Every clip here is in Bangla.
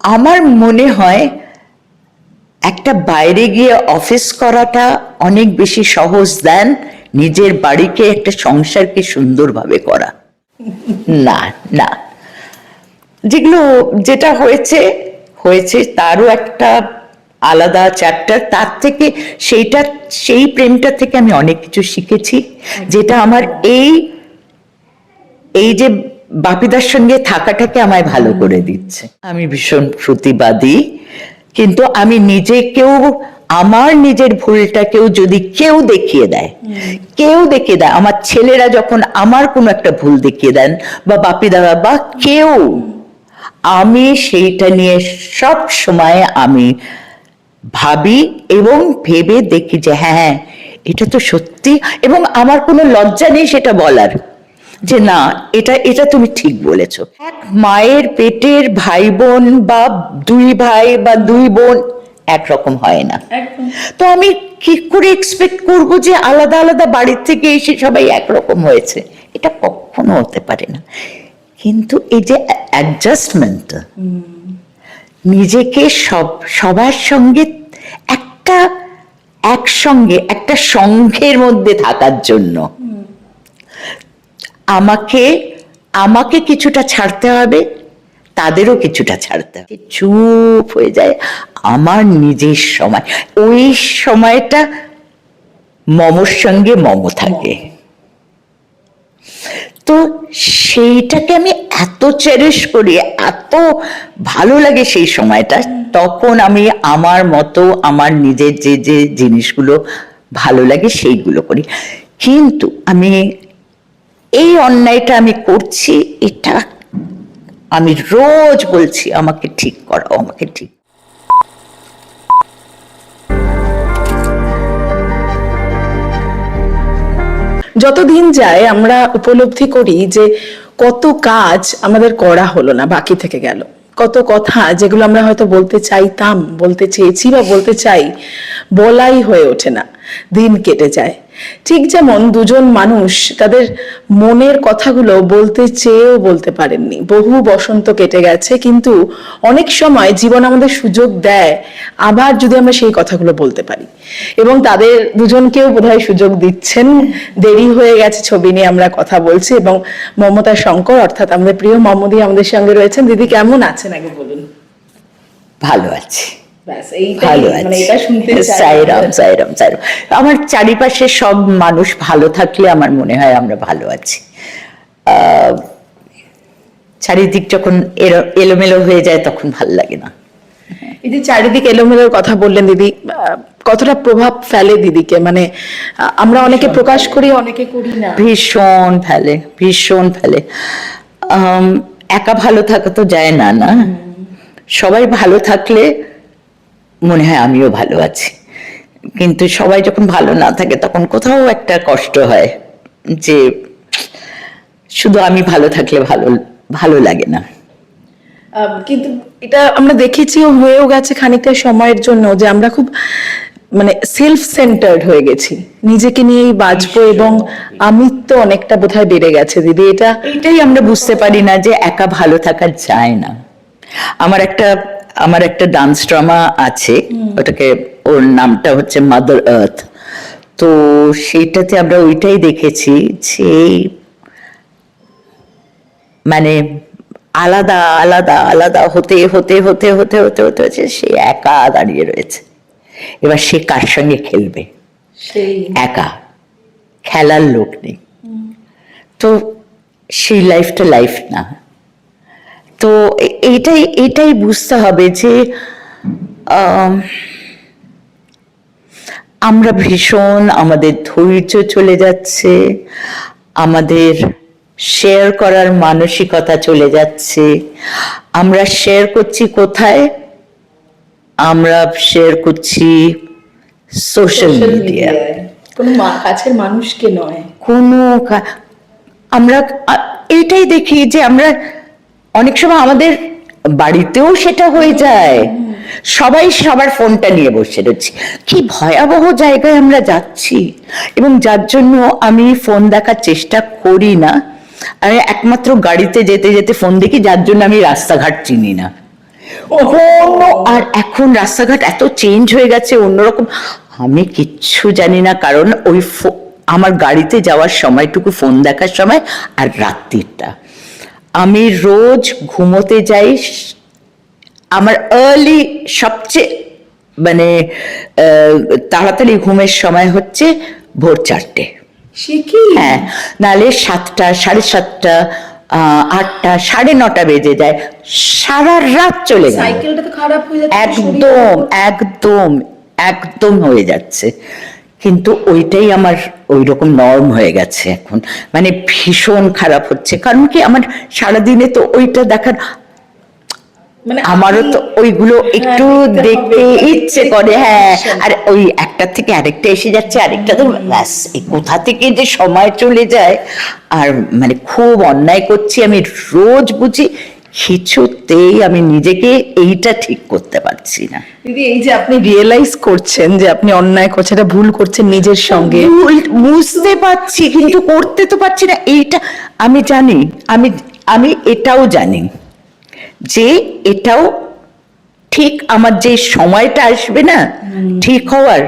আমার মনে হয় একটা বাইরে গিয়ে অফিস করাটা অনেক বেশি সহজ দেন নিজের বাড়িকে একটা সংসারকে সুন্দরভাবে করা। না না। যেগুলো যেটা হয়েছে হয়েছে তারও একটা আলাদা চ্যাপ্টার তার থেকে সেইটা সেই প্রেমটা থেকে আমি অনেক কিছু শিখেছি। যেটা আমার এই এই যে বাপিদার সঙ্গে থাকাটাকে আমায় ভালো করে দিচ্ছে। আমি ভীষণ প্রতিবাদী, কিন্তু আমি নিজেকেও আমার নিজের ভুলটাকেও যদি কেউ দেখিয়ে দেয়, কেউ দেখিয়ে দেয়, আমার ছেলেরা যখন আমার কোনো একটা ভুল দেখিয়ে দেন, বা বাপিদা বা কেউ, আমি সেইটা নিয়ে সব সময় আমি ভাবি এবং ভেবে দেখি যে হ্যাঁ এটা তো সত্যি, এবং আমার কোনো লজ্জা নেই সেটা বলার। যে না এটা এটা তুমি ঠিক বলেছ। এক মায়ের পেটের ভাই বোন বা দুই ভাই বা দুই বোন একরকম হয় না। তো আমি কি করে এক্সপেক্ট করব যে আলাদা আলাদা বাড়ির থেকে এসে সবাই একরকম হয়েছে? এটা কখনো হতে পারে না। কিন্তু এই যে অ্যাডজাস্টমেন্ট নিজেকে সব সবার সঙ্গে একটা একসঙ্গে একটা সংঘের মধ্যে থাকার জন্য আমাকে আমাকে কিছুটা ছাড়তে হবে, তাদেরও কিছুটা ছাড়তে হবে। চুপ হয়ে যায় আমার নিজের সময়। ওই সময়টা মমর সঙ্গে মম থাকে। তো সেইটাকে আমি এত চেরিশ করি, এত ভালো লাগে সেই সময়টা, তখন আমি আমার মতো আমার নিজের যে যে জিনিসগুলো ভালো লাগে সেইগুলো করি। কিন্তু আমি এই অন্যায়টা আমি করছি, এটা আমি রোজ বলছি, আমাকে ঠিক করাও, আমাকে ঠিক যত দিন যায় আমরা উপলব্ধি করি যে কত কাজ আমাদের করা হলো না, বাকি থেকে গেল। কত কথা যেগুলো আমরা হয়তো বলতে চাইতাম, বলতে চেয়েছি বা বলতে চাই, বলাই হয়ে ওঠে না। দিন কেটে যায়। ঠিক যেমন দুজন মানুষ তাদের মনের কথাগুলো বলতে চেয়েও বলতে পারেননি। বহু বসন্ত কেটে গেছে, কিন্তু অনেক সময় জীবন আমাদের সুযোগ দেয় আবার যদি আমরা সেই কথাগুলো বলতে পারি। এবং তাদের দুজনকেও বোধহয় সুযোগ দিচ্ছেন। দেরি হয়ে গেছে ছবি নিয়ে আমরা কথা বলছি এবং মমতা শঙ্কর, অর্থাৎ আমাদের প্রিয় মমদি আমাদের সঙ্গে রয়েছেন। দিদি, কেমন আছেন? আগে বলুন। ভালো আছি। ভালো মানে সাইরাম সাইরাম সাইরাম। আমার চারিপাশে সব মানুষ ভালো থাকলে আমার মনে হয় আমরা ভালো আছি। চারিদিক যখন এলোমেলো হয়ে যায় তখন ভালো লাগে না। এই যে চারিদিক এলোমেলোর কথা বললেন দিদি কতটা প্রভাব ফেলে দিদিকে? মানে আমরা অনেকে প্রকাশ করি অনেকে করি না। ভীষণ ফেলে ভীষণ ফেলে। একা ভালো থাকা তো যায় না না? সবাই ভালো থাকলে মনে হয় আমিও ভালো আছি। কিন্তু সবাই যখন ভালো না থাকে তখন কোথাও একটা কষ্ট হয় যে শুধু আমি ভালো থাকলে ভালো ভালো লাগে না। কিন্তু এটা আমরা দেখেছি হয়েও গেছে খানিকটা সময়ের জন্য যে আমরা খুব মানে সেলফ সেন্টার্ড হয়ে গেছি। নিজেকে নিয়েই বাঁচবো এবং আমিত্ব অনেকটা বোধহয় বেড়ে গেছে। দিদি এটা এটাই আমরা বুঝতে পারি না যে একা ভালো থাকা যায় না। আমার একটা আমার একটা ডান্স ড্রামা আছে ওটাকে ওর নামটা হচ্ছে মাদার আর্থ তো সেইটাতে আমরা ওইটাই দেখেছি যে মানে আলাদা আলাদা আলাদা হতে হতে হতে হতে হতে হতে হচ্ছে সে একা দাঁড়িয়ে রয়েছে। এবার সে কার সঙ্গে খেলবে? সেই। একা। খেলার লোক নেই। তো সেই লাইফটা লাইফ না। তো এটাই এটাই বুঝতে হবে যে আম, আমরা ভীষণ আমাদের ধৈর্য চলে যাচ্ছে আমাদের শেয়ার করার মানসিকতা চলে যাচ্ছে। আমরা শেয়ার করছি কোথায়? আমরা শেয়ার করছি সোশ্যাল মিডিয়া কোনো কাছের মানুষকে নয়। কোনো আমরা এটাই দেখি যে আমরা অনেক সময় আমাদের বাড়িতেও সেটা হয়ে যায়। সবাই সবার ফোনটা নিয়ে বসে রয়েছি। কি ভয়াবহ জায়গায় আমরা যাচ্ছি। এবং যার জন্য আমি ফোন দেখার চেষ্টা করি না। আমি একমাত্র গাড়িতে যেতে যেতে ফোন দেখি, যার জন্য আমি রাস্তাঘাট চিনি না। আর এখন রাস্তাঘাট এত চেঞ্জ হয়ে গেছে, অন্যরকম। আমি কিচ্ছু জানি না, কারণ ওই আমার গাড়িতে যাওয়ার সময়টুকু ফোন দেখার সময় আর রাত্রিটা। আমি রোজ ঘুমোতে যাই। আমার আর্লি সবচেয়ে মানে তাড়াতাড়ি ঘুমের সময় হচ্ছে ভোর চারটে। সে কি? হ্যাঁ নালে সাতটা সাড়ে সাতটা আহ, আটটা সাড়ে নটা বেজে যায়। সারা রাত চলে গেল। হয়ে যাচ্ছে একদম একদম একদম হয়ে যাচ্ছে। কিন্তু ওইটাই আমার ওই রকম নর্ম হয়ে গেছে এখন। মানে ভীষণ খারাপ হচ্ছে। কারণ কি আমার সারাদিনে তো ওইটা দেখার মানে আমারও তো ওইগুলো একটু দেখতে দেখতে ইচ্ছে করে হ্যাঁ। আর ওই একটা থেকে আরেকটা এসে যাচ্ছে আরেকটা তো ব্যাস এই কোথা থেকে যে সময় চলে যায়। আর মানে খুব অন্যায় করছি আমি রোজ বুঝি কিছুতেই আমি নিজেকে এইটা ঠিক করতে পারছি না। দিদি এই যে আপনি রিয়েলাইজ করছেন যে আপনি অন্যায় করছেন এটা ভুল করছেন নিজের সঙ্গে। ভুল- বুঝতে পারছি কিন্তু করতে তো পারছি না। এইটা আমি জানি আমি আমি এটাও জানি যে এটাও ঠিক আমার যে সময়টা আসবে না ঠিক হওয়ার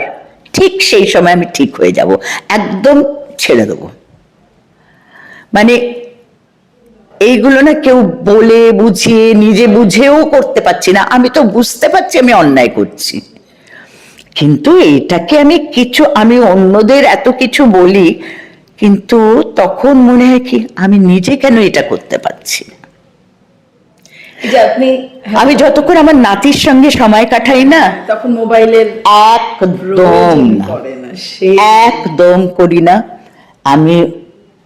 ঠিক সেই সময় আমি ঠিক হয়ে যাব একদম ছেড়ে দেবো। মানে এইগুলো না কেউ বলে বুঝিয়ে নিজে বুঝেও করতে পারছি না। আমি তো বুঝতে পারছি আমি অন্যায় করছি। কিন্তু এইটাকে আমি কিছু আমি অন্যদের এত কিছু বলি কিন্তু তখন মনে হয় কি আমি নিজে কেন এটা করতে পারছি না? এই যে আপনি আমি যতক্ষণ আমার নাতির সঙ্গে সময় কাটাই না তখন মোবাইলের একদম একদম করি না। আমি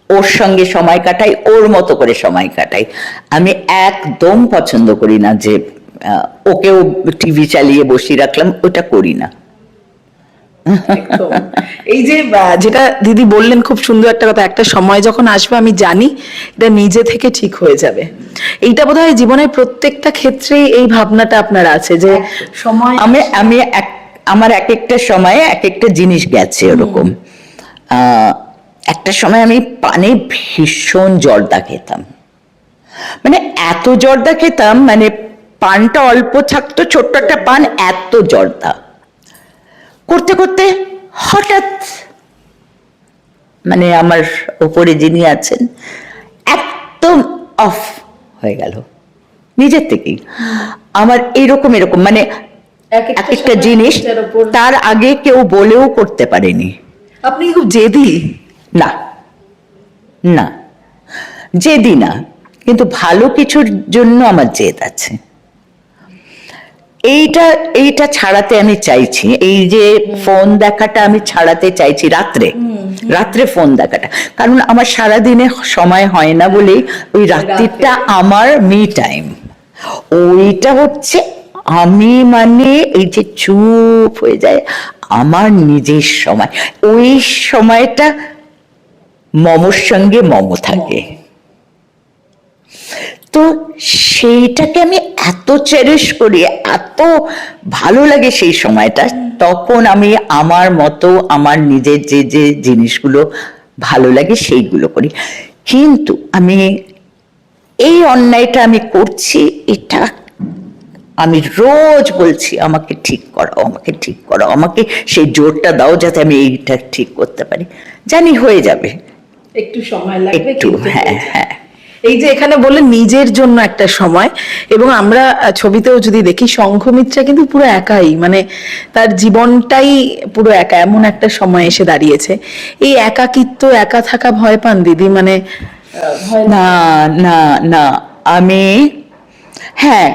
ওর সঙ্গে সময় কাটাই ওর মতো করে সময় কাটাই। আমি একদম পছন্দ করি না যে ওকেও টিভি চালিয়ে বসিয়ে রাখলাম ওটা করি না। এই যে যেটা দিদি বললেন খুব সুন্দর একটা কথা একটা সময় যখন আসবে আমি জানি এটা নিজে থেকে ঠিক হয়ে যাবে। এইটা বোধহয় জীবনের প্রত্যেকটা ক্ষেত্রেই এই ভাবনাটা আপনার আছে যে সময় আমি আমি এক আমার এক একটা সময়ে এক একটা জিনিস গেছে ওরকম। আহ, একটা সময় আমি পানে ভীষণ জর্দা খেতাম। মানে এত জর্দা খেতাম মানে পানটা অল্প থাকতো ছোট্ট একটা পান এত জর্দা। করতে করতে হঠাৎ মানে আমার ওপরে যিনি আছেন একদম অফ হয়ে গেল। নিজের থেকেই। আমার এরকম এরকম মানে এক এক একটা জিনিস তার আগে কেউ বলেও করতে পারেনি। আপনি খুব জেদি। না না। জেদি না কিন্তু ভালো কিছুর জন্য আমার জেদ আছে। এইটা এইটা ছাড়াতে আমি চাইছি এই যে ফোন দেখাটা আমি ছাড়াতে চাইছি রাত্রে। রাত্রে ফোন দেখাটা। কারণ আমার সারা দিনে সময় হয় না বলেই ওই রাত্রিটা আমার মি টাইম। ওইটা হচ্ছে আমি মানে এই যে চুপ হয়ে যায় আমার নিজের সময়। ওই সময়টা মমর সঙ্গে মম থাকে। তো সেইটাকে আমি এত চেরিশ করি, এত ভালো লাগে সেই সময়টা, তখন আমি আমার মতো আমার নিজের যে যে জিনিসগুলো ভালো লাগে সেইগুলো করি। কিন্তু আমি এই অন্যায়টা আমি করছি, এটা আমি রোজ বলছি, আমাকে ঠিক করাও, আমাকে ঠিক করাও, আমাকে সেই জোরটা দাও যাতে আমি এইটা ঠিক করতে পারি। জানি হয়ে যাবে। একটু সময় লাগবে একটু হ্যাঁ হ্যাঁ। এই যে এখানে বললেন নিজের জন্য একটা সময় এবং আমরা ছবিতেও যদি দেখি সংঘমিত্রা কিন্তু পুরো একাই মানে তার জীবনটাই পুরো একা এমন একটা সময় এসে দাঁড়িয়েছে। এই একাকিত্ব একা থাকা ভয় পান দিদি? মানে না না না আমি হ্যাঁ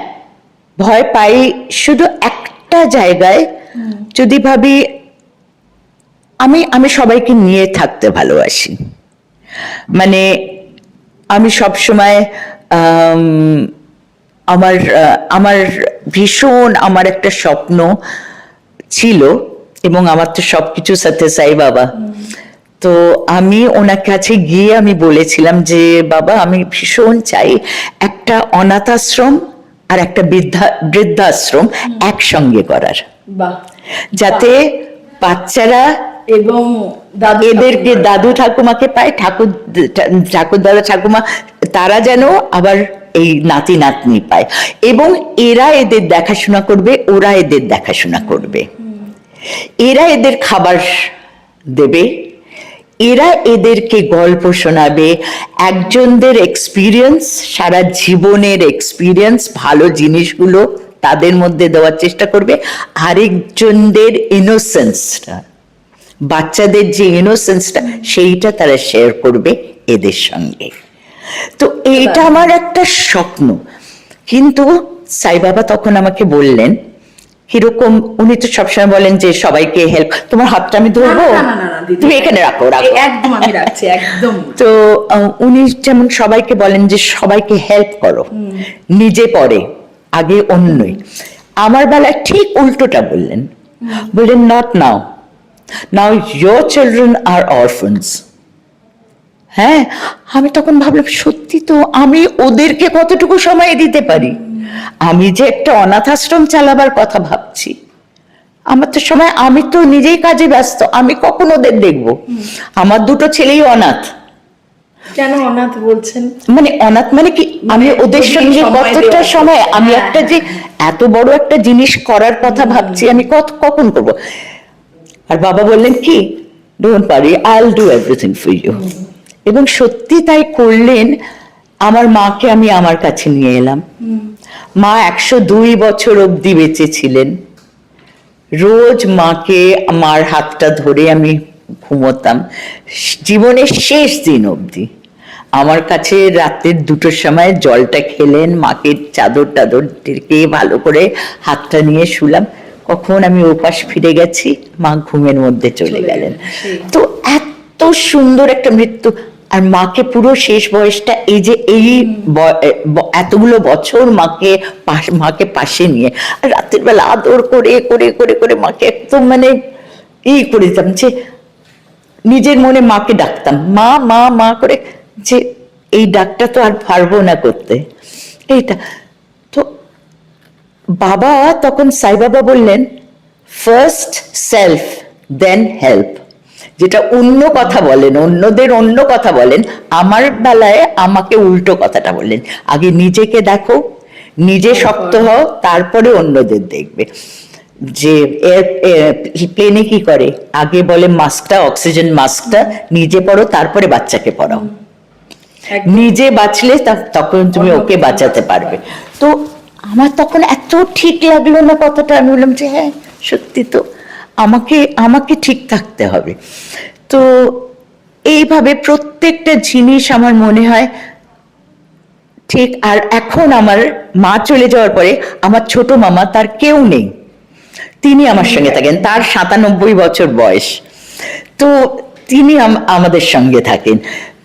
ভয় পাই শুধু একটা জায়গায়। যদি ভাবি আমি আমি সবাইকে নিয়ে থাকতে ভালোবাসি। মানে আমি সব সময় আমার আমার ভীষণ আমার একটা স্বপ্ন ছিল এবং আমার তো সবকিছু সাথে সাই বাবা। তো আমি ওনার কাছে গিয়ে আমি বলেছিলাম যে বাবা আমি ভীষণ চাই একটা অনাথ আশ্রম আর একটা বৃদ্ধা বৃদ্ধাশ্রম একসঙ্গে করার। যাতে বাচ্চারা এবং এদেরকে দাদু ঠাকুমাকে পায় ঠাকুর ঠাকুর দাদা ঠাকুমা তারা যেন আবার এই নাতি নাতনি পায়। এবং এরা এদের দেখাশোনা করবে ওরা এদের দেখাশোনা করবে। এরা এদের খাবার দেবে এরা এদেরকে গল্প শোনাবে একজনদের এক্সপিরিয়েন্স সারা জীবনের এক্সপিরিয়েন্স ভালো জিনিসগুলো তাদের মধ্যে দেওয়ার চেষ্টা করবে আরেকজনদের ইনোসেন্সটা বাচ্চাদের যে ইনোসেন্সটা সেইটা তারা শেয়ার করবে এদের সঙ্গে। তো এইটা আমার একটা স্বপ্ন। কিন্তু সাই বাবা তখন আমাকে বললেন কীরকম উনি তো সবসময় বলেন যে সবাইকে হেল্প তোমার হাতটা আমি ধরবো। তুমি এখানে রাখো রাখো। একদম আমি রাখছি একদম। তো উনি যেমন সবাইকে বলেন যে সবাইকে হেল্প করো নিজে পরে আগে অন্যই। আমার বেলায় ঠিক উল্টোটা বললেন। বললেন not now now your children are orphans হ্যাঁ আমি তখন ভাবলাম সত্যি তো আমি ওদেরকে কতটুকু সময় দিতে পারি? আমি যে একটা অনাথ আশ্রম চালাবার কথা ভাবছি। আমার তো সময় আমি তো নিজেই কাজে ব্যস্ত আমি কখন ওদের দেখব? আমার দুটো ছেলেই অনাথ। কেন অনাথ বলছেন? মানে অনাথ মানে কি? আমি ওদের সঙ্গে কতটা সময় আমি হ্যাঁ, একটা যে এত বড় একটা জিনিস করার কথা ভাবছি আমি কত কখন করব? আর বাবা বললেন কি? ডোন্ট পারি I do everything for you এবং সত্যি তাই করলেন আমার মাকে আমি আমার কাছে নিয়ে এলাম। মা একশো দুই বছর অবধি বেঁচে ছিলেন। রোজ মাকে আমার হাতটা ধরে আমি ঘুমোতাম। জীবনের শেষ দিন অবধি। আমার কাছে রাতের দুটোর সময় জলটা খেলেন মাকে চাদর টাদর ভালো করে হাতটা নিয়ে শুলাম। কখন আমি ওপাশ ফিরে গেছি মা ঘুমের মধ্যে চলে গেলেন তো এত সুন্দর একটা মৃত্যু। আর মাকে পুরো শেষ বয়সটা এই যে এই এতগুলো বছর মাকে মাকে পাশে নিয়ে আর রাতের বেলা আদর করে করে করে করে মাকে একদম মানে ই করে দিতাম যে নিজের মনে মাকে ডাকতাম। মা মা মা করে যে এই ডাকটা তো আর পারব না করতে। এইটা বাবা তখন সাই বাবা বললেন ফার্স্ট সেলফ দেন হেল্প যেটা অন্য কথা বলেন অন্যদের অন্য কথা বলেন আমার বেলায় আমাকে উল্টো কথাটা বললেন। আগে নিজেকে দেখো নিজে শক্ত হও তারপরে অন্যদের দেখবে। যে প্লেনে কি করে? আগে বলে মাস্কটা অক্সিজেন মাস্কটা নিজে পড়ো তারপরে বাচ্চাকে পড়াও। নিজে বাঁচলে তখন তুমি ওকে বাঁচাতে পারবে। তো আমার তখন এত ঠিক লাগল না কথাটা। আমি বললাম যে হ্যাঁ সত্যি তো। আমাকে আমাকে ঠিক থাকতে হবে। তো এইভাবে প্রত্যেকটা জিনিস আমার মনে হয় ঠিক, আর এখন আমার মা চলে যাওয়ার পরে আমার ছোট মামা তার কেউ নেই। তিনি আমার সঙ্গে থাকেন, তার সাতানব্বই বছর বয়স। তো তিনি আম- আমাদের সঙ্গে থাকেন।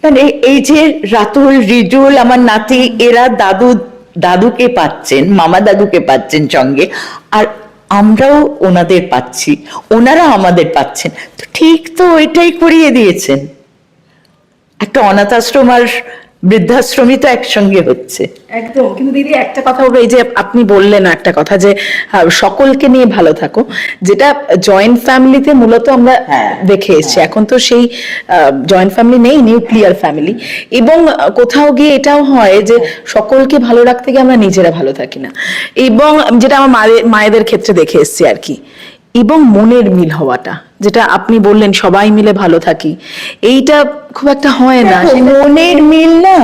মানে এই যে রাতুল, রিজুল, আমার নাতি, এরা, দাদু দাদুকে পাচ্ছেন, মামা দাদুকে পাচ্ছেন সঙ্গে, আর আমরাও ওনাদের পাচ্ছি, ওনারা আমাদের পাচ্ছেন। তো ঠিক তো ওইটাই করিয়ে দিয়েছেন। একটা অনাথ আশ্রম আর বৃদ্ধাশ্রমই তো একসঙ্গে হচ্ছে। একদম কিন্তু দিদি একটা কথা বলব এই যে আপনি বললেন একটা কথা যে সকলকে নিয়ে ভালো থাকো যেটা জয়েন্ট ফ্যামিলিতে মূলত আমরা হ্যাঁ, দেখে এসেছি। এখন তো সেই জয়েন্ট ফ্যামিলি নেই নিউক্লিয়ার ফ্যামিলি এবং কোথাও গিয়ে এটাও হয় যে সকলকে ভালো রাখতে গিয়ে আমরা নিজেরা ভালো থাকি না। এবং যেটা আমার মায়ের মায়েদের ক্ষেত্রে দেখে এসেছি আর কি। এবং মনের মিল হওয়াটা। যেটা আপনি বললেন সবাই মিলে ভালো থাকি। এইটা খুব একটা হয় না। মনের মিল না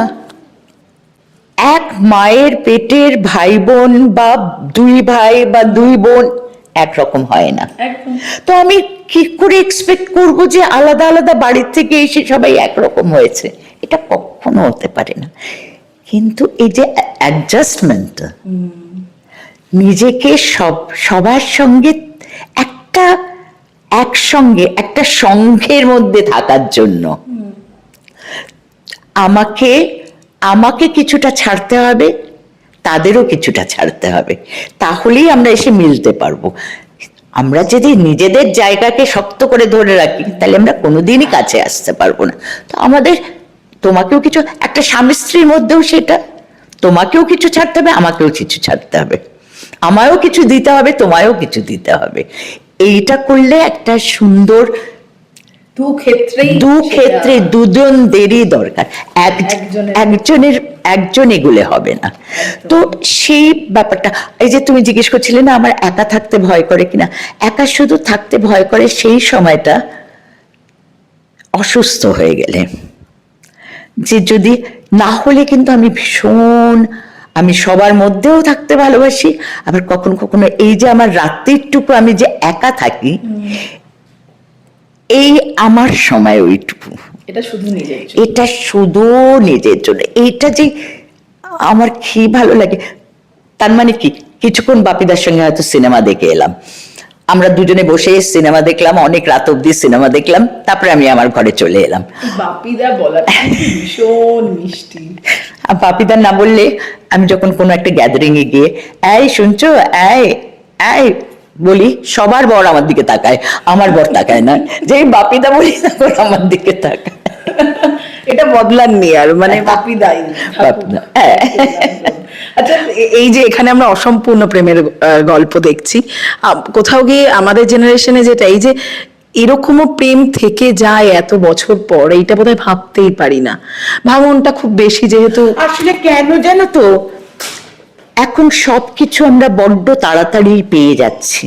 এক মায়ের পেটের ভাই বোন বা দুই ভাই বা দুই বোন একরকম হয় না। তো আমি কি করে এক্সপেক্ট করব যে আলাদা আলাদা বাড়ির থেকে এসে সবাই একরকম হয়েছে? এটা কখনো হতে পারে না। কিন্তু এই যে অ্যাডজাস্টমেন্ট নিজেকে সব সবার সঙ্গে একটা একসঙ্গে, একটা সংঘের মধ্যে থাকার জন্য। আমাকে আমাকে কিছুটা ছাড়তে হবে, তাদেরও কিছুটা ছাড়তে হবে। তাহলেই আমরা এসে মিলতে পারব। আমরা যদি নিজেদের জায়গাকে শক্ত করে ধরে রাখি, তাহলে আমরা কোনোদিনই কাছে আসতে পারব না। তো আমাদের, তোমাকেও কিছু, একটা স্বামী স্ত্রীর মধ্যেও সেটা। তোমাকেও কিছু ছাড়তে হবে, আমাকেও কিছু ছাড়তে হবে। আমারও কিছু দিতে হবে, তোমায়ও কিছু দিতে হবে। এইটা করলে একটা সুন্দর দু ক্ষেত্রেই দু ক্ষেত্রে দুজনদেরই দরকার। একজনের একজন এগুলে হবে না। তো সেই ব্যাপারটা এই যে তুমি জিজ্ঞেস করছিলে না আমার একা থাকতে ভয় করে কিনা? একা শুধু থাকতে ভয় করে সেই সময়টা অসুস্থ হয়ে গেলে। যে যদি না হলে কিন্তু আমি ভীষণ আমি সবার মধ্যেও থাকতে ভালোবাসি আবার কখনো কখনো এই যে আমার রাত্রিটুকু আমি যে একা থাকি এই আমার সময় ওইটুকু। এটা শুধু নিজের জন্য। এটা শুধু নিজের জন্য। এইটা যে আমার কি ভালো লাগে তার মানে কি? কিছুক্ষণ বাপিদার সঙ্গে হয়তো সিনেমা দেখে এলাম। আমরা দুজনে বসে সিনেমা দেখলাম অনেক রাত অব্দি সিনেমা দেখলাম তারপরে আমি আমার ঘরে চলে এলাম। বাপিদা কিন্তু ভীষণ মিষ্টি। আর বাপিদার না বললে আমি যখন কোনো একটা গ্যাদারিং এ গিয়ে এই শুনছো? এই এই বলি সবার বর আমার দিকে তাকায় আমার বর তাকায় না যে বাপিদা বলি তখন আমার দিকে তাকায়। এটা বদলাননি আর মানে বাপিদাই বাপিদা, হ্যাঁ। আচ্ছা এই যে এখানে আমরা অসম্পূর্ণ প্রেমের গল্প দেখছি কোথাও গিয়ে আমাদের জেনারেশনে যেটা এই যে এরকমও প্রেম থেকে যায় এত বছর পর এইটা বোধহয় ভাবতেই পারি না। ভাবনটা খুব বেশি যেহেতু আসলে কেন জানো তো এখন সবকিছু আমরা বড্ড তাড়াতাড়ি পেয়ে যাচ্ছি।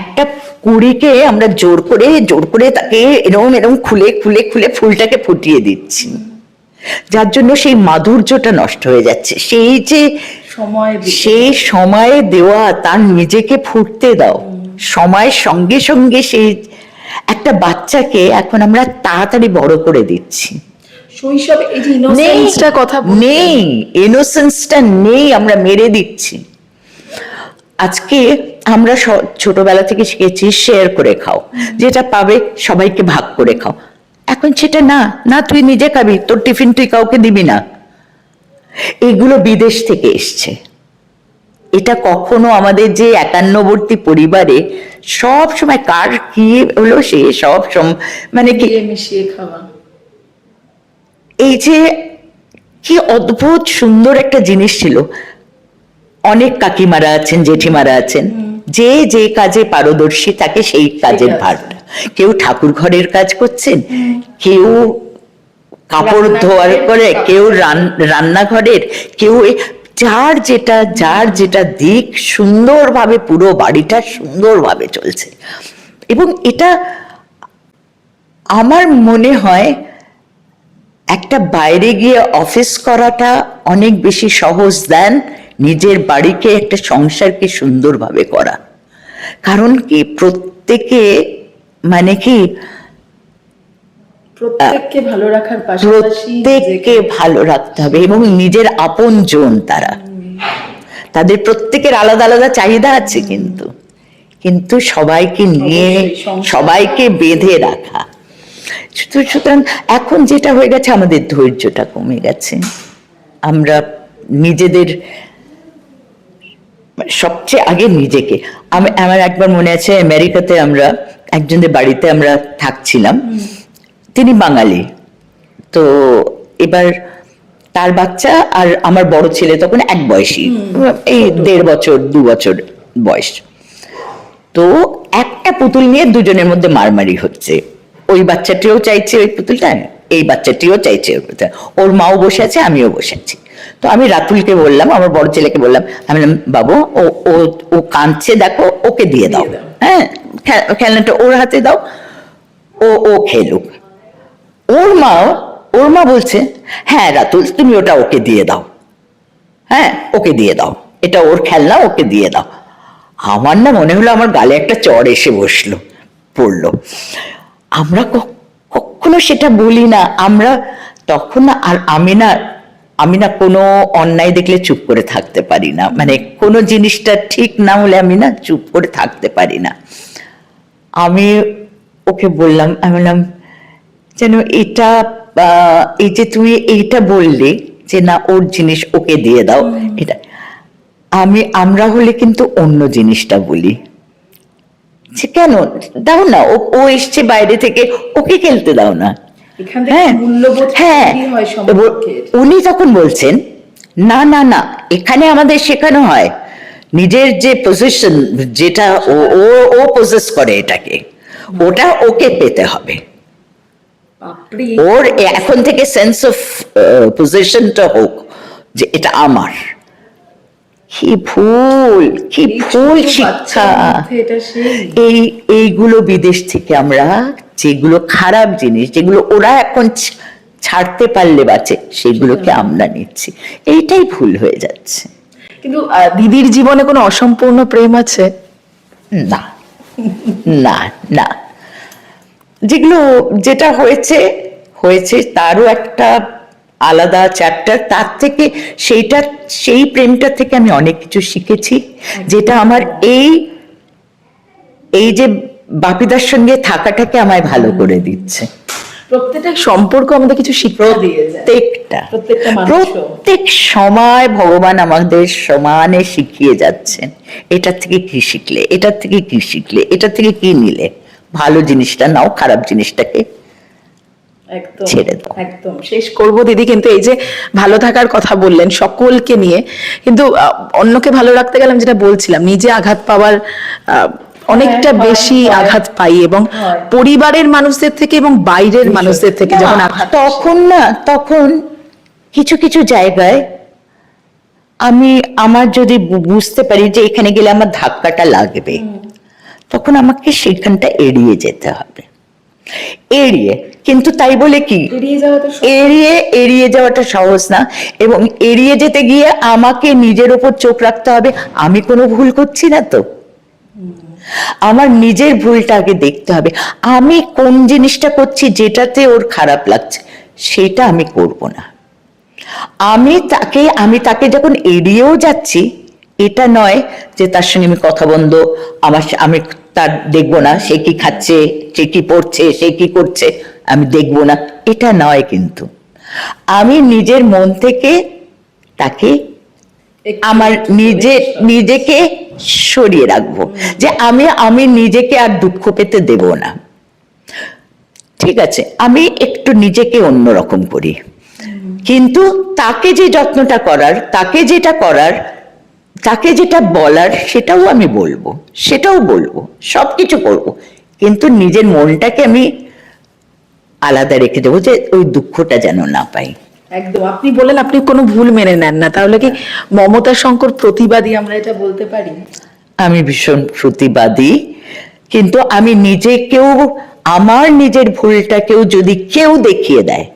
একটা কুড়িকে আমরা জোর করে জোর করে তাকে এরকম এরকম খুলে খুলে খুলে ফুলটাকে ফুটিয়ে দিচ্ছি। যার জন্য সেই মাধুর্যটা নষ্ট হয়ে যাচ্ছে। সেই যে সময় সেই সময়ে দেওয়া তার নিজেকে ফুটতে দাও। সময়ের সঙ্গে সঙ্গে সেই একটা বাচ্চাকে এখন আমরা তাড়াতাড়ি বড় করে দিচ্ছি। শৈশবে এই যে ইনোসেন্সটা কথা নেই ইনোসেন্সটা নেই আমরা মেরে দিচ্ছি। আজকে আমরা ছোটবেলা থেকে শিখেছি শেয়ার করে খাও। যেটা পাবে সবাইকে ভাগ করে খাও। এখন সেটা না না তুই নিজে খাবি তোর টিফিন তুই কাউকে দিবি না। এগুলো বিদেশ থেকে এসছে। এটা কখনো আমাদের যে একান্নবর্তী পরিবারে সব সময় কার কি হলো সে সব মানে কি মিশিয়ে খাওয়া। এই যে কি অদ্ভুত সুন্দর একটা জিনিস ছিল। অনেক কাকিমারা আছেন জেঠিমারা আছেন। যে যে কাজে পারদর্শী তাকে সেই কাজের কাজ। ভার। কেউ ঠাকুর ঘরের কাজ করছেন কেউ কাপড় ধোয়ার করে কেউ রান- রান্নাঘরের কেউ যার যেটা যার যেটা দিক সুন্দরভাবে, পুরো বাড়িটা সুন্দরভাবে চলছে। এবং এটা আমার মনে হয় একটা বাইরে গিয়ে অফিস করাটা অনেক বেশি সহজ দেন নিজের বাড়িকে, একটা সংসারকে সুন্দরভাবে করা। কারণ কি, প্রত্যেকে মানে কি প্রত্যেককে ভালো রাখার পাশাপাশি প্রত্যেককে ভালো রাখতে হবে এবং নিজের আপন জন তারা। তাদের প্রত্যেকের আলাদা আলাদা চাহিদা আছে কিন্তু। কিন্তু সবাইকে নিয়ে সবাইকে বেঁধে রাখা। সুতরাং- এখন যেটা হয়ে গেছে আমাদের ধৈর্যটা কমে গেছে। আমরা নিজেদের সবচেয়ে আগে নিজেকে। আমি আমার একবার মনে আছে আমেরিকাতে আমরা একজনের বাড়িতে আমরা থাকছিলাম। তিনি বাঙালি। তো এবার তার বাচ্চা আর আমার বড় ছেলে তখন এক বয়সী। এই দেড় বছর দু বছর বয়স। তো একটা পুতুল নিয়ে দুজনের মধ্যে মারামারি হচ্ছে। ওই বাচ্চাটিও চাইছে ওই পুতুলটা এই বাচ্চাটিও চাইছে ওই পুতুলটা। ওর মাও বসে আছে আমিও বসে আছি। তো আমি রাতুলকে বললাম আমার বড় ছেলেকে বললাম আমি বললাম বাবু ও ও ও কাঁদছে দেখো ওকে দিয়ে দাও। হ্যাঁ খেলনাটা ওর হাতে দাও ও ও খেলুক। ওর মা ওর মা বলছে হ্যাঁ রাতুল, তুমি ওটা ওকে দিয়ে দাও। হ্যাঁ ওকে দিয়ে দাও। এটা ওর খেলনা, ওকে দিয়ে দাও। আমার না মনে হলো আমার গালে একটা চড় এসে বসল, পড়ল। আমরা কখনো সেটা বলি না। আমরা তখন না আর আমি না আমি না কোনো অন্যায় দেখলে চুপ করে থাকতে পারি না। মানে কোনো জিনিসটা ঠিক না হলে আমি না চুপ করে থাকতে পারি না। আমি ওকে বললাম, আমি বললাম যেন এটা আহ, এই যে তুমি এইটা বললে যে না ওর জিনিস ওকে দিয়ে দাও এটা আমি আমরা হলে কিন্তু অন্য জিনিসটা বলি। যে কেন? দাও না ও ও এসছে বাইরে থেকে ওকে খেলতে দাও না। হ্যাঁ হ্যাঁ। উনি তখন বলছেন না না না এখানে আমাদের শেখানো হয় নিজের যে পজিশন যেটা ও ও পজেস করে এটাকে ওটা ওকে পেতে হবে। ওর এখন থেকে সেন্স অফ পজিশনটা হোক যে এটা আমার। কি ভুল কি ভুল শিক্ষা। এই এইগুলো বিদেশ থেকে আমরা যেগুলো খারাপ জিনিস যেগুলো ওরা এখন ছাড়তে পারলে বাঁচে সেগুলোকে আমরা নিচ্ছি। এইটাই ভুল হয়ে যাচ্ছে। কিন্তু দিদির জীবনে কোনো অসম্পূর্ণ প্রেম আছে? না। না না। যেগুলো যেটা হয়েছে হয়েছে তারও একটা আলাদা চ্যাপ্টার তার থেকে সেইটা সেই প্রেমটা থেকে আমি অনেক কিছু শিখেছি। যেটা আমার এই এই যে বাপিদার সঙ্গে থাকাটাকে আমায় ভালো করে দিচ্ছে। প্রত্যেকটা সম্পর্ক আমাদের কিছু শিক্ষা দিয়ে প্রত্যেকটা। প্রত্যেকটা প্রত্যেক সময় ভগবান আমাদের সমানে শিখিয়ে যাচ্ছেন। এটা থেকে কি শিখলে? এটা থেকে কি শিখলে? এটা থেকে কি নিলে? ভালো জিনিসটা নাও খারাপ জিনিসটাকে একদম ছেড়ে দাও। একদম। শেষ করব দিদি কিন্তু এই যে ভালো থাকার কথা বললেন সকলকে নিয়ে কিন্তু অন্যকে ভালো রাখতে গেলাম যেটা বলছিলাম নিজে আঘাত পাওয়ার অনেকটা বেশি আঘাত পাই এবং পরিবারের মানুষদের থেকে এবং বাইরের মানুষদের থেকে যখন আঘাত তখন না তখন কিছু কিছু জায়গায় আমি আমার যদি বু- বুঝতে পারি যে এখানে গেলে আমার ধাক্কাটা লাগবে। তখন আমাকে সেখানটা এড়িয়ে যেতে হবে। এড়িয়ে কিন্তু তাই বলে কি? এড়িয়ে এড়িয়ে এড়িয়ে যাওয়াটা সহজ না। এবং এড়িয়ে যেতে গিয়ে আমাকে নিজের ওপর চোখ রাখতে হবে। আমি কোনো ভুল করছি না তো? আমার নিজের ভুলটা আগে দেখতে হবে। আমি কোন জিনিসটা করছি যেটাতে ওর খারাপ লাগছে সেটা আমি করব না। আমি তাকে আমি তাকে যখন এড়িয়েও যাচ্ছি এটা নয় যে তার সঙ্গে আমি কথা বন্ধ আমার আমি তার দেখব না সে কি খাচ্ছে সে কি পড়ছে সে কি করছে আমি দেখব না। এটা নয় কিন্তু। আমি নিজের মন থেকে তাকে আমার নিজে নিজেকে সরিয়ে রাখব যে আমি আমি নিজেকে আর দুঃখ পেতে দেব না। ঠিক আছে আমি একটু নিজেকে অন্যরকম করি। কিন্তু তাকে যে যত্নটা করার তাকে যেটা করার তাকে যেটা বলার সেটাও আমি বলব সেটাও বলব সব কিছু করব কিন্তু নিজের মনটাকে আমি আলাদা রেখে দেবো যে ওই দুঃখটা যেন না পাই। একদম আপনি বললেন আপনি কোনো ভুল মেনে নেন না তাহলে কি মমতা শঙ্কর প্রতিবাদী আমরা এটা বলতে পারি? আমি ভীষণ প্রতিবাদী কিন্তু আমি নিজেকেও আমার নিজের ভুলটাকেও যদি কেউ দেখিয়ে দেয়,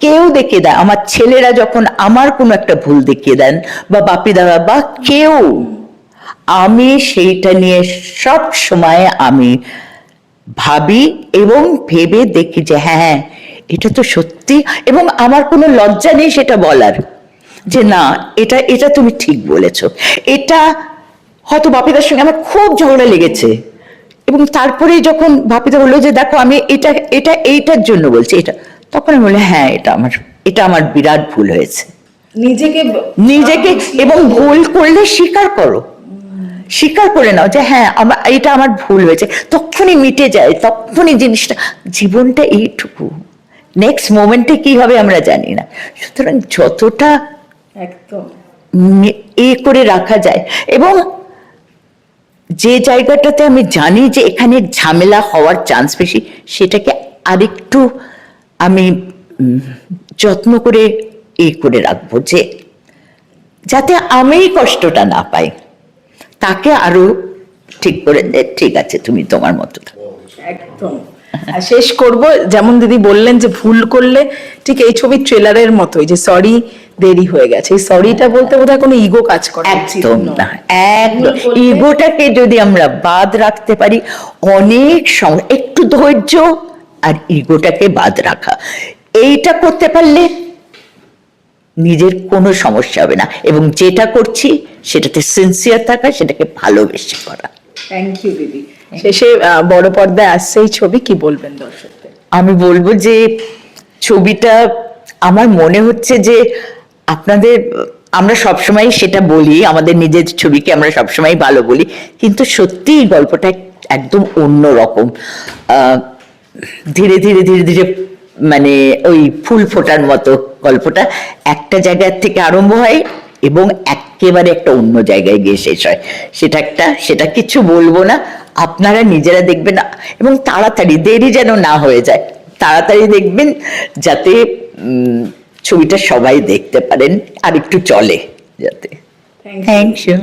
কেউ দেখিয়ে দেয়, আমার ছেলেরা যখন আমার কোনো একটা ভুল দেখিয়ে দেন, বা বাপি দাদা, বা কেউ, আমি সেইটা নিয়ে সব সময় আমি ভাবি এবং ভেবে দেখি যে হ্যাঁ এটা তো সত্যি। এবং আমার কোনো লজ্জা নেই সেটা বলার যে না, এটা এটা তুমি ঠিক বলেছ। এটা হয়তো বাপিদার সঙ্গে আমার খুব ঝগড়া লেগেছে। এবং তারপরে যখন বাপিদা হলো যে দেখো আমি এটা এটা এইটার জন্য বলছি এটা। তখন আমি বললাম হ্যাঁ এটা আমার এটা আমার বিরাট ভুল হয়েছে। নিজেকে নিজেকে এবং ভুল করলে স্বীকার করো। স্বীকার করে নাও যে হ্যাঁ আমার এটা আমার ভুল হয়েছে। তখনই মিটে যায় তখনই জিনিসটা জীবনটা এইটুকু। নেক্সট মোমেন্টে কি হবে আমরা জানি না। সুতরাং যতটা একদম। এ করে রাখা যায়। এবং যে জায়গাটাতে আমি জানি যে এখানে ঝামেলা হওয়ার চান্স বেশি, সেটাকে আরেকটু আমি যত্ন করে এ করে রাখব যে, যাতে আমি কষ্টটা না পাই। তাকে আরও ঠিক করে দে, ঠিক আছে, তুমি তোমার মতো একদম। শেষ করব, যেমন দিদি বললেন যে ভুল করলে, ঠিক এই ছবির ট্রেলারের মতোই যে সরি দেরি হয়ে গেছে। সরিটা বলতে বোধহয় কোনো ইগো কাজ করে। একদম না। একদম। ইগোটাকে যদি আমরা বাদ রাখতে পারি অনেক সময় একটু ধৈর্য আর ইগোটাকে বাদ রাখা। এইটা করতে পারলে নিজের কোনো সমস্যা হবে না। এবং যেটা করছি সেটাতে সিনসিয়ার থাকা সেটাকে ভালোবেসে করা। থ্যাংক ইউ দিদি। শেষে বড় পর্দায় আসছে এই ছবি। কি বলবেন দর্শকদের? আমি বলব যে ছবিটা আমার মনে হচ্ছে যে আপনাদের, আমরা সবসময় সেটা বলি, আমাদের নিজের ছবিকে আমরা সবসময় ভালো বলি, কিন্তু সত্যি গল্পটা একদম অন্য রকম ধীরে ধীরে ধীরে ধীরে মানে ওই ফুল ফোটার মতো গল্পটা একটা জায়গার থেকে আরম্ভ হয় এবং একেবারে একটা অন্য জায়গায় গিয়ে শেষ হয়। সেটা একটা, সেটা কিছু বলব না, আপনারা নিজেরা দেখবেন এবং তাড়াতাড়ি, দেরি যেন না হয়ে যায়, তাড়াতাড়ি দেখবেন যাতে ছবিটা সবাই দেখতে পারেন আর একটু চলে যাতে। Thank you